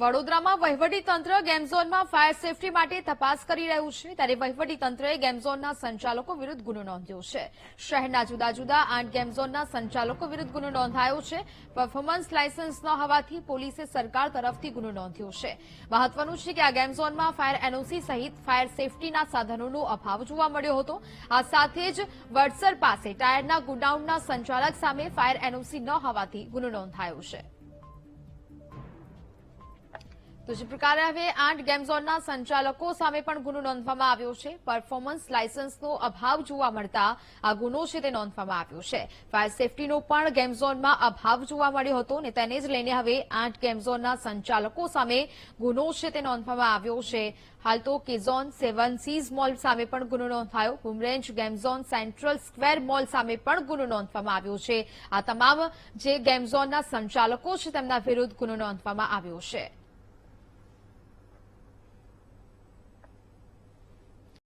વડોદરામાં તંત્ર ગેમઝોનમાં fire safety માટે તપાસ કરી રહ્યું છે. ત્યારે તંત્રએ ગેમઝોનના સંચાલકો વિરુદ્ધ ગુનો નોંધ્યો છે. શહેરના જુદા જુદા આઠ ગેમઝોનના સંચાલકો વિરુદ્ધ ગુનો નોંધાયો છે. પરફોર્મન્સ લાયસન્સ ન હોવાથી પોલીસે સરકાર તરફથી ગુનો નોંધ્યો છે. મહત્વનું છે કે આ ગેમઝોનમાં ફાયર એનઓસી સહિત ફાયર સેફટીના સાધનોનો અભાવ જોવા મળ્યો હતો. આ સાથે જ વડસર પાસે ટાયરના ગોડાઉનના સંચાલક સામે ફાયર એનઓસી ન હોવાથી ગુનો નોંધાયો છે. તો જે પ્રકારે હવે આઠ ગેમ ઝોનના સંચાલકો સામે પણ ગુનો નોંધવામાં આવ્યો છે. પરફોર્મન્સ લાયસન્સનો અભાવ જોવા મળતા આ ગુનો છે તે નોંધવામાં આવ્યો છે. ફાયર સેફટીનો પણ ગેમ ઝોનમાં અભાવ જોવા મળ્યો હતો અને તેને જ લઈને હવે આઠ ગેમ ઝોનના સંચાલકો સામે ગુનો છે તે નોંધવામાં આવ્યો છે. હાલ તો કેઝોન સેવન સીઝ મોલ સામે પણ ગુનો નોંધાયો. Boomerang game zone central square mall સામે પણ ગુનો નોંધવામાં આવ્યો છે. આ તમામ જે ગેમ ઝોનના સંચાલકો છે તેમના વિરુદ્ધ ગુનો નોંધવામાં આવ્યો છે.